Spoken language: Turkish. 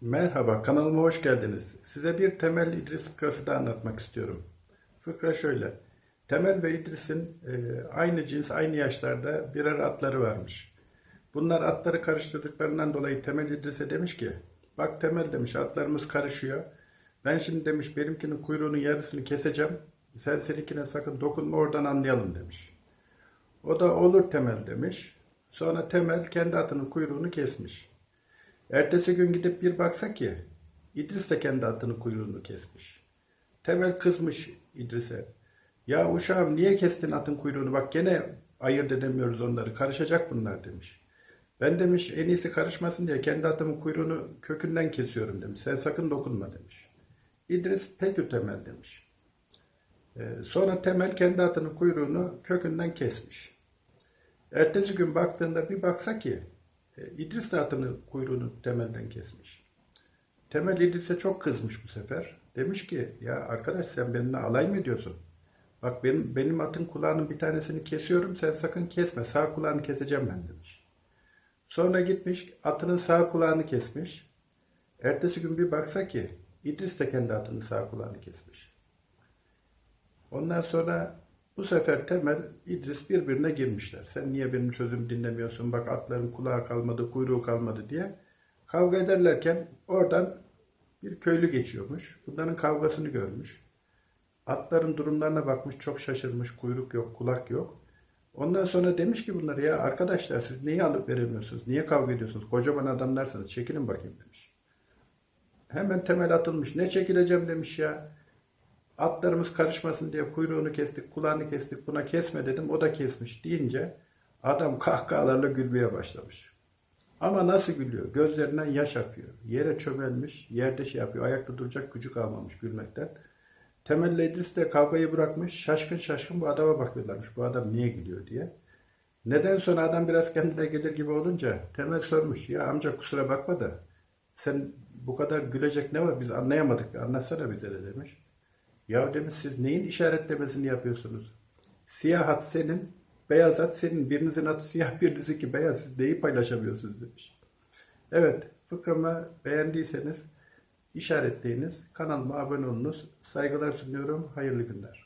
Merhaba, kanalıma hoş geldiniz. Size bir Temel İdris fıkrası da anlatmak istiyorum. Fıkra şöyle. Temel ve İdris'in e, aynı cins, aynı yaşlarda birer atları varmış. Bunlar atları karıştırdıklarından dolayı Temel İdris'e demiş ki, bak Temel demiş atlarımız karışıyor. Ben şimdi demiş benimkinin kuyruğunun yarısını keseceğim. Sen seninkine sakın dokunma oradan anlayalım demiş. O da olur Temel demiş. Sonra Temel kendi atının kuyruğunu kesmiş. Ertesi gün gidip bir baksa ki İdris de kendi atının kuyruğunu kesmiş. Temel kızmış İdris'e. Ya uşağım niye kestin atın kuyruğunu bak gene ayırt edemiyoruz onları karışacak bunlar demiş. Ben demiş en iyisi karışmasın diye kendi atımın kuyruğunu kökünden kesiyorum demiş. Sen sakın dokunma demiş. İdris peki Temel demiş. Ee, sonra Temel kendi atının kuyruğunu kökünden kesmiş. Ertesi gün baktığında bir baksa ki İdris de atının kuyruğunu temelden kesmiş. Temel İdris'e çok kızmış bu sefer. Demiş ki ya arkadaş sen benimle alay mı ediyorsun? Bak benim, benim atın kulağının bir tanesini kesiyorum sen sakın kesme sağ kulağını keseceğim ben demiş. Sonra gitmiş atının sağ kulağını kesmiş. Ertesi gün bir baksa ki İdris de kendi atının sağ kulağını kesmiş. Ondan sonra bu sefer Temel, İdris birbirine girmişler. Sen niye benim sözümü dinlemiyorsun? Bak atların kulağı kalmadı, kuyruğu kalmadı diye. Kavga ederlerken oradan bir köylü geçiyormuş. Bunların kavgasını görmüş. Atların durumlarına bakmış, çok şaşırmış. Kuyruk yok, kulak yok. Ondan sonra demiş ki bunlara ya arkadaşlar siz neyi alıp veremiyorsunuz? Niye kavga ediyorsunuz? Kocaman adamlarsınız. Çekilin bakayım demiş. Hemen temel atılmış. Ne çekileceğim demiş ya. Atlarımız karışmasın diye kuyruğunu kestik, kulağını kestik, buna kesme dedim, o da kesmiş deyince adam kahkahalarla gülmeye başlamış. Ama nasıl gülüyor? Gözlerinden yaş akıyor. Yere çömelmiş, yerde şey yapıyor, ayakta duracak gücü kalmamış gülmekten. Temel İdris de kavgayı bırakmış, şaşkın şaşkın bu adama bakıyorlarmış. Bu adam niye gülüyor diye. Neden sonra adam biraz kendine gelir gibi olunca Temel sormuş. Ya amca kusura bakma da sen bu kadar gülecek ne var biz anlayamadık. Anlatsana bize de demiş. Ya demiş siz neyin işaretlemesini yapıyorsunuz? Siyah at senin, beyaz at senin. Birinizin atı siyah, birinizinki beyaz. Siz neyi paylaşamıyorsunuz demiş. Evet, fıkramı beğendiyseniz işaretleyiniz. Kanalıma abone olunuz. Saygılar sunuyorum. Hayırlı günler.